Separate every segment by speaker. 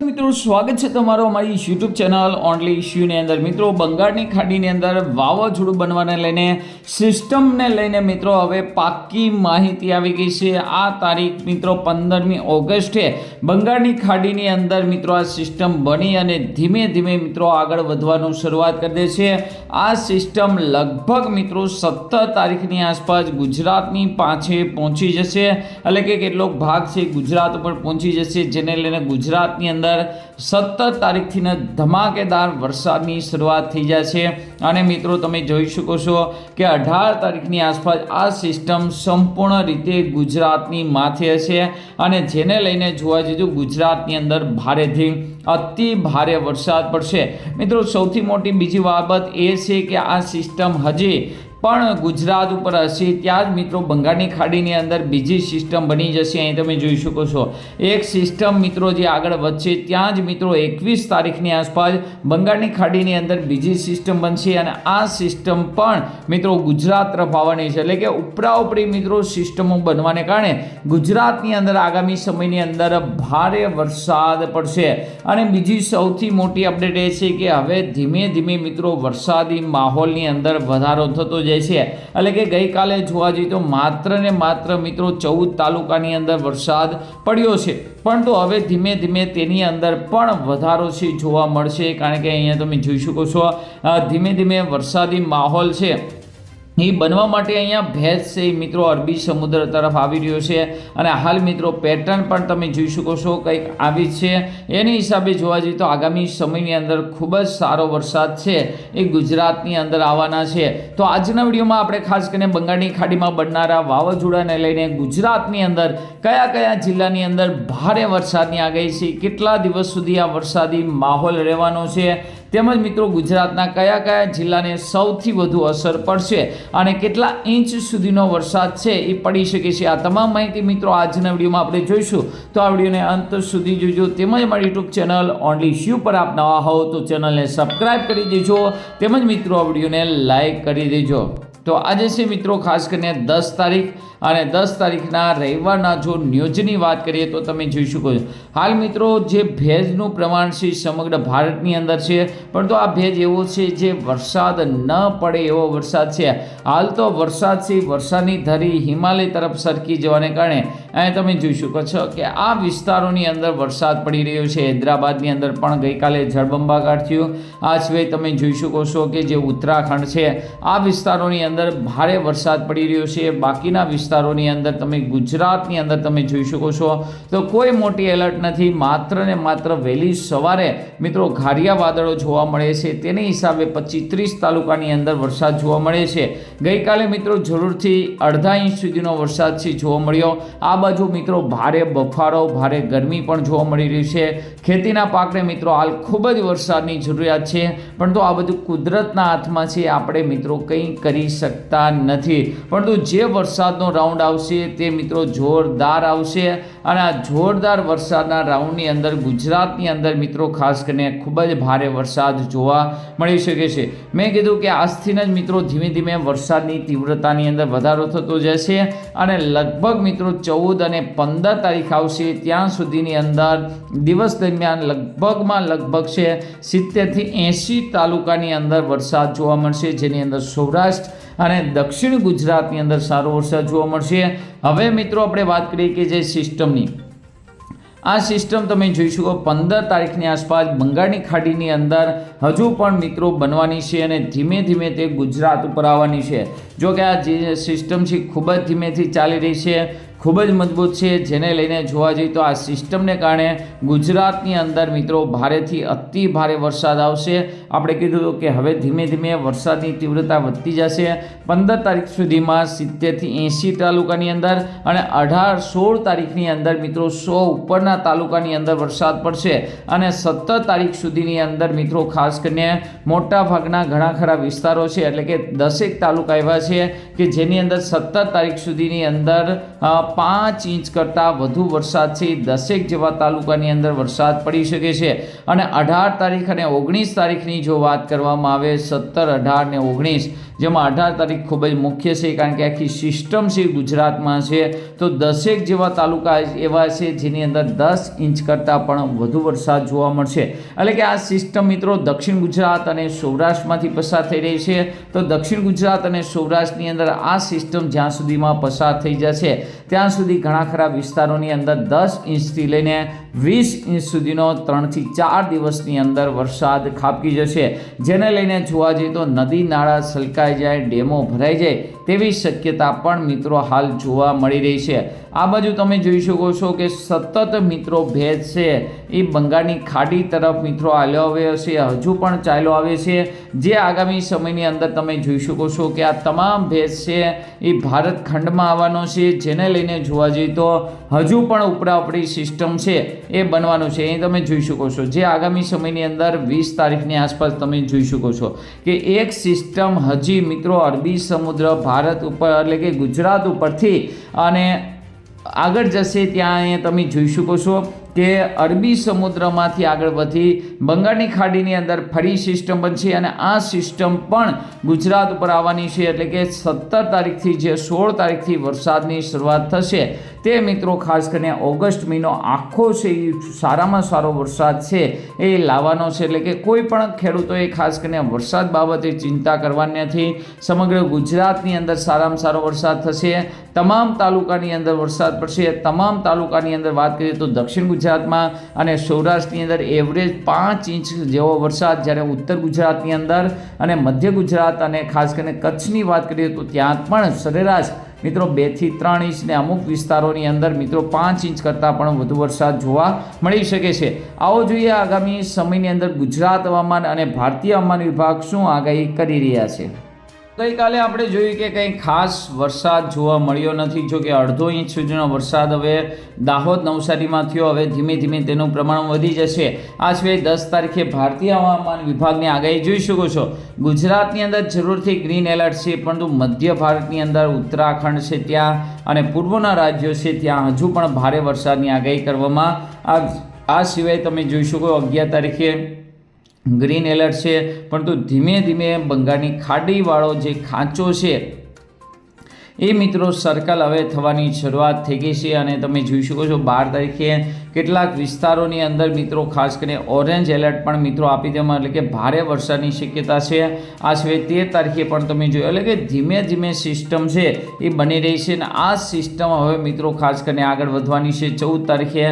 Speaker 1: મિત્રો, સ્વાગત છે તમારો અમારી યુટ્યુબ ચેનલ ઓનલી ઇશ્યુની અંદર. મિત્રો, બંગાળની ખાડીની અંદર વાવાઝોડું બનવાને લઈને સિસ્ટમને લઈને મિત્રો હવે પાક્કી માહિતી આવી ગઈ છે. આ તારીખ મિત્રો પંદરમી ઓગસ્ટે બંગાળની ખાડીની અંદર મિત્રો આ સિસ્ટમ બની અને ધીમે ધીમે મિત્રો આગળ વધવાનું શરૂઆત કરી દે છે. આ સિસ્ટમ લગભગ મિત્રો સત્તર તારીખની આસપાસ ગુજરાતની પાછે પહોંચી જશે. એટલે કે કેટલોક ભાગ છે ગુજરાત ઉપર પહોંચી જશે, જેને લઈને ગુજરાતની અંદર સત્તર તારીખથીને ધમાકેદાર વરસાદની શરૂઆત થઈ જાય છે. અને મિત્રો, તમે જોઈ શકો છો કે અઢાર તારીખની આસપાસ આ સિસ્ટમ સંપૂર્ણ રીતે ગુજરાતની માથે હશે. અને જેને લઈને જોવા જઈએ ગુજરાતની અંદર ભારેથી અતિ ભારે વરસાદ પડશે. મિત્રો, સૌથી મોટી બીજી બાબત એ છે કે આ સિસ્ટમ હજી પણ ગુજરાત ઉપર હશે ત્યાં જ મિત્રો બંગાળની ખાડીની અંદર બીજી સિસ્ટમ બની જશે. અહીં તમે જોઈ શકો છો. એક સિસ્ટમ મિત્રો જે આગળ વધશે ત્યાં જ મિત્રો એકવીસ તારીખની આસપાસ બંગાળની ખાડીની અંદર બીજી સિસ્ટમ બનશે અને આ સિસ્ટમ પણ મિત્રો ગુજરાત તરફ આવવાની છે. એટલે કે ઉપરા ઉપરી મિત્રો સિસ્ટમો બનવાને કારણે ગુજરાતની અંદર આગામી સમયની અંદર ભારે વરસાદ પડશે. અને બીજી સૌથી મોટી અપડેટ એ છે કે હવે ધીમે ધીમે મિત્રો વરસાદી માહોલની અંદર વધારો થતો જાય છે. એટલે કે ગઈકાલે જોવા જઈએ તો માત્ર ને માત્ર મિત્રો ચૌદ તાલુકાની અંદર વરસાદ પડ્યો છે. પરંતુ હવે ધીમે ધીમે તેની અંદર પણ વધારો છે જોવા મળશે. કારણ કે અહીંયા તમે જોઈ શકો છો ધીમે ધીમે વરસાદી માહોલ છે. એ બનવા માટે અહીંયા ભેજ છે એ મિત્રો અરબી સમુદ્ર તરફ આવી રહ્યો છે. અને હાલ મિત્રો પેટર્ન પણ તમે જોઈ શકો છો કંઈક આવી છે. એની હિસાબે જોવા જઈએ તો આગામી સમયની અંદર ખૂબ જ સારો વરસાદ છે. એ ગુજરાતની અંદર આવવાના છે. તો આજના વિડીયોમાં આપણે ખાસ કરીને બંગાળની ખાડીમાં બનનારા વાવાઝોડાને લઈને ગુજરાતની અંદર કયા કયા જિલ્લાની અંદર ભારે વરસાદની આગાહી છે. કેટલા દિવસ સુધી આ વરસાદી માહોલ રહેવાનો છે? તેમજ મિત્રો ગુજરાતના કયા કયા જિલ્લાને સૌથી વધુ અસર પડશે અને કેટલા ઇંચ સુધીનો વરસાદ છે એ પડી શકે છે આ તમામ માહિતી મિત્રો આજના વિડીયોમાં આપણે જોઈશું. તો આ વિડીયોને અંત સુધી જોજો. તેમજ મારી યુટ્યુબ ચેનલ ઓનલી શ્યુ પર આપ નવા હોવ તો ચેનલને સબસ્ક્રાઈબ કરી દેજો. તેમજ મિત્રો આ વિડીયોને લાઈક કરી દેજો. તો આજે છે મિત્રો ખાસ કરીને દસ તારીખ અને દસ તારીખના રવિવારના જો ન્યૂઝની વાત કરીએ તો તમે જોઈ શકો છો. હાલ મિત્રો જે ભેજનું પ્રમાણ છે સમગ્ર ભારતની અંદર છે, પરંતુ આ ભેજ એવો છે જે વરસાદ ન પડે એવો વરસાદ છે. હાલ તો વરસાદ છે, વરસાદની ધરી હિમાલય તરફ સરકી જવાને કારણે અહીં તમે જોઈ શકો છો કે આ વિસ્તારોની અંદર વરસાદ પડી રહ્યો છે. હૈદરાબાદની અંદર પણ ગઈકાલે જળબંબાકાર થયું. આ સિવાય તમે જોઈ શકો છો કે જે ઉત્તરાખંડ છે, આ વિસ્તારોની અંદર ભારે વરસાદ પડી રહ્યો છે. બાકીના વિસ્તારોની અંદર તમે ગુજરાતની અંદર તમે જોઈ શકો છો. તો કોઈ મોટી એલર્ટ નથી. માત્ર ને માત્ર વહેલી સવારે મિત્રો ઘારિયા વાદળો જોવા મળે છે. તેની હિસાબે પચીસ ત્રીસ તાલુકાની અંદર વરસાદ જોવા મળે છે. ગઈકાલે મિત્રો જરૂરથી અડધા ઇંચ સુધીનો વરસાદ છે જોવા મળ્યો. આ બાજુ મિત્રો ભારે બફારો, ભારે ગરમી પણ જોવા મળી રહી છે. ખેતીના પાકને મિત્રો હાલ ખૂબ જ વરસાદની જરૂરિયાત છે. પરંતુ આ બધું કુદરતના હાથમાં છે. આપણે મિત્રો કંઈ કરી શકતા નથી. પરંતુ જે વરસાદનો રાઉન્ડ આવશે, તે મિત્રો જોરદાર આવશે. અને આ જોરદાર વરસાદના રાઉન્ડની અંદર, ગુજરાતની અંદર મિત્રો ખાસ કરીને ખૂબ જ ભારે વરસાદ જોવા મળી શકે છે. મેં કીધું કે આજથી જ મિત્રો ધીમે ધીમે વરસાદની તીવ્રતાની અંદર વધારો થતો જશે અને લગભગ મિત્રો ચૌદ અને પંદર તારીખ આવશે, ત્યાં સુધીની અંદર દિવસ દરમિયાન લગભગમાં લગભગ છે સિત્તેરથી એંશી તાલુકાની અંદર વરસાદ જોવા મળશે, જેની અંદર સૌરાષ્ટ્ર અને દક્ષિણ ગુજરાતની અંદર સારો વરસાદ જોવા મળશે. હવે મિત્રો આપણે વાત કરીએ કે જે સિસ્ટમની. આ સિસ્ટમ તમે જોઈ શકો પંદર તારીખની આસપાસ બંગાળની ખાડીની અંદર હજુ પણ મિત્રો બનવાની છે અને ધીમે ધીમે તે ગુજરાત ઉપર આવવાની છે. જો કે આ જે સિસ્ટમ છે ખૂબ જ ધીમેથી ચાલી રહી છે. ખૂબ જ મજબૂત છે. જેને લઈને જોવા જઈએ તો આ સિસ્ટમને કારણે ગુજરાતની અંદર મિત્રો ભારેથી અતિ ભારે વરસાદ આવશે. આપણે કીધું હતું કે હવે ધીમે ધીમે વરસાદની તીવ્રતા વધતી જશે. પંદર તારીખ સુધીમાં સિત્તેરથી એંશી તાલુકાની અંદર અને અઢાર સોળ તારીખની અંદર મિત્રો સો ઉપરના તાલુકાની અંદર વરસાદ પડશે. અને સત્તર તારીખ સુધીની અંદર મિત્રો ખાસ કરીને મોટા ભાગના ઘણા ખરા વિસ્તારો છે. એટલે કે દસેક તાલુકા એવા છે કે જેની અંદર સત્તર તારીખ સુધીની અંદર પાંચ ઇંચ કરતાં વધુ વરસાદ છે દસેક જેવા તાલુકાની અંદર વરસાદ પડી શકે છે. અને અઢાર તારીખ અને ઓગણીસ તારીખની જો વાત કરવામાં આવે, સત્તર, અઢાર ને ઓગણીસ, જેમાં અઢાર તારીખ ખૂબ જ મુખ્ય છે, કારણ કે આખી સિસ્ટમ છે ગુજરાતમાં છે. તો દસેક જેવા તાલુકા એવા છે જેની અંદર દસ ઇંચ કરતાં પણ વધુ વરસાદ જોવા મળશે. એટલે કે આ સિસ્ટમ મિત્રો દક્ષિણ ગુજરાત અને સૌરાષ્ટ્રમાંથી પસાર થઈ રહી છે. તો દક્ષિણ ગુજરાત અને સૌરાષ્ટ્રની અંદર આ સિસ્ટમ જ્યાં સુધીમાં પસાર થઈ જશે, ત્યાં સુધી ઘણા ખરા વિસ્તારોની અંદર દસ ઇંચથી લઈને વીસ ઇંચ સુધીનો ત્રણથી ચાર દિવસની અંદર વરસાદ ખાબકી જશે. જેને લઈને જોવા જઈએ તો નદી નાળા છલકાઈ જાય, ડેમો ભરાઈ જાય. તેવી શક્યતા પણ મિત્રો હાલ જોવા મળી રહી છે. આ બાજુ તમે જોઈ શકો છો કે સતત મિત્રો ભેજ છે. એ બંગાળની ખાડી તરફ મિત્રો આવ્યો આવ્યો છે. હજુ પણ ચાલ્યો આવે છે. જે આગામી સમયની અંદર તમે જોઈ શકો છો કે આ તમામ ભેજ છે એ ભારત ખંડમાં આવવાનો છે. જેને લઈને જોવા જઈએ તો હજુ પણ ઉપરાઉપરી સિસ્ટમ છે એ બનવાનું છે. એ તમે જોઈ શકો છો જે આગામી સમયની અંદર વીસ તારીખની આસપાસ તમે જોઈ શકો છો કે એક સિસ્ટમ હજી મિત્રો અરબી સમુદ્ર ભારત ઉપર એટલે કે ગુજરાત ઉપરથી. અને આગળ જશે ત્યાં તમે જોઈ શકો છો. કે અરબી સમુદ્રમાંથી આગળ વધી બંગાળની ખાડીની અંદર ફરી સિસ્ટમ બનશે અને આ સિસ્ટમ પણ ગુજરાત ઉપર આવવાની છે એટલે કે સત્તર તારીખથી જે સોળ તારીખથી વરસાદની શરૂઆત થશે તે મિત્રો ખાસ કરીને ઓગસ્ટ મહિનો આખો છે એ સારામાં સારો વરસાદ છે એ લાવવાનો છે એટલે કે કોઈ પણ ખેડૂતોએ ખાસ કરીને વરસાદ બાબતે ચિંતા કરવાની નથી. સમગ્ર ગુજરાતની અંદર સારામાં સારો વરસાદ થશે. તમામ તાલુકાની અંદર વરસાદ પડશે. તમામ તાલુકાની અંદર વાત કરીએ તો દક્ષિણ ગુજરાતમાં અને સૌરાષ્ટ્રની અંદર એવરેજ પાંચ ઇંચ જેવો વરસાદ જ્યારે ઉત્તર ગુજરાતની અંદર અને મધ્ય ગુજરાત અને ખાસ કરીને કચ્છની વાત કરીએ તો ત્યાં પણ સરેરાશ મિત્રો બેથી ત્રણ ઇંચ ને અમુક વિસ્તારોની અંદર મિત્રો પાંચ ઇંચ કરતાં પણ વધુ વરસાદ જોવા મળી શકે છે. આવો જોઈએ આગામી સમયની અંદર ગુજરાત હવામાન અને ભારતીય હવામાન વિભાગ શું આગાહી કરી રહ્યા છે. ગઈકાલે આપણે જોયું કે કંઈ ખાસ વરસાદ જોવા મળ્યો નથી. જો કે અડધો ઇંચ સુધીનો વરસાદ હવે દાહોદ નવસારીમાં થયો. હવે ધીમે ધીમે તેનું પ્રમાણ વધી જશે. આ સિવાય દસ તારીખે ભારતીય હવામાન વિભાગની આગાહી જોઈ શકો છો. ગુજરાતની અંદર જરૂરથી ગ્રીન એલર્ટ છે, પરંતુ મધ્ય ભારતની અંદર ઉત્તરાખંડ છે ત્યાં અને પૂર્વના રાજ્યો છે ત્યાં હજુ પણ ભારે વરસાદની આગાહી કરવામાં આ સિવાય તમે જોઈ શકો અગિયાર તારીખે ગ્રીન એલર્ટ છે. પરંતુ ધીમે ધીમે બંગાળની ખાડીવાળો જે ખાંચો છે, એ મિત્રો સર્કલ હવે થવાની શરૂઆત થઈ ગઈ છે અને તમે જોઈ શકો છો બાર તારીખે કેટલાક વિસ્તારોની અંદર મિત્રો, ખાસ કરીને ઓરેન્જ એલર્ટ પણ મિત્રો આપી દેવામાં એટલે કે ભારે વરસાદની શક્યતા છે. આ સિવાય તેર તારીખે પણ તમે જોયું, એટલે કે ધીમે ધીમે સિસ્ટમ છે એ બની રહી છે અને આ સિસ્ટમ હવે મિત્રો ખાસ કરીને આગળ વધવાની છે. ચૌદ તારીખે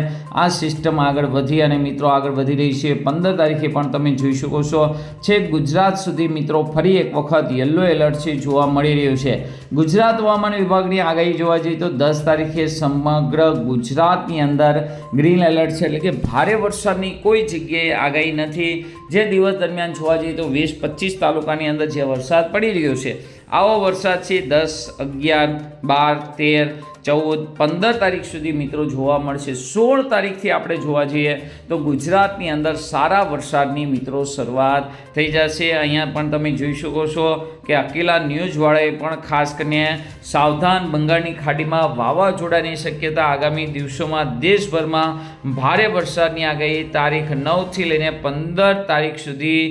Speaker 1: આ સિસ્ટમ આગળ વધી અને મિત્રો આગળ વધી રહી છે. પંદર તારીખે પણ તમે જોઈ શકો છો છેક ગુજરાત સુધી મિત્રો ફરી એક વખત યલો એલર્ટ છે જોવા મળી રહ્યું છે. ગુજરાત હવામાન વિભાગની આગાહી જોવા જઈએ તો દસ તારીખે સમગ્ર ગુજરાતની અંદર ગ્રીન એલર્ટ છે એટલે કે ભારે વરસાદની કોઈ જગ્યાએ આગાહી નથી. જે દિવસ દરમિયાન જોવા જઈએ તો વીસ પચીસ તાલુકાની અંદર જે વરસાદ પડી રહ્યો છે, આવો વરસાદ છે દસ, અગિયાર, બાર, તેર ચૌદ, પંદર તારીખ સુધી મિત્રો જોવા મળશે. સોળ તારીખથી આપણે જોવા જઈએ તો ગુજરાતની અંદર સારા વરસાદની મિત્રો શરૂઆત થઈ જશે. અહીંયા પણ તમે જોઈ શકો છો કે અકેલા ન્યૂઝવાળાએ પણ ખાસ કરીને સાવધાન બંગાળની ખાડીમાં વાવાઝોડાની શક્યતા આગામી દિવસોમાં દેશભરમાં ભારે વરસાદની આગાહી તારીખ નવથી લઈને પંદર તારીખ સુધી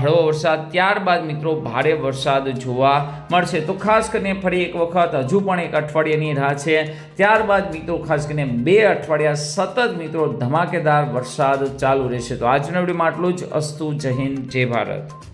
Speaker 1: હળવો વરસાદ. ત્યારબાદ મિત્રો ભારે વરસાદ જોવા મળશે. તો ખાસ કરીને ફરી એક વખત, હજુ પણ એક અઠવાડિયાની રાહ છે. ત્યારબાદ મિત્રો ખાસ કરીને બે અઠવાડિયા સતત મિત્રો ધમાકેદાર વરસાદ ચાલુ રહેશે. તો આજના વિડીયોમાં આટલું જ. અસ્તુ, જય હિન્દ, જય ભારત.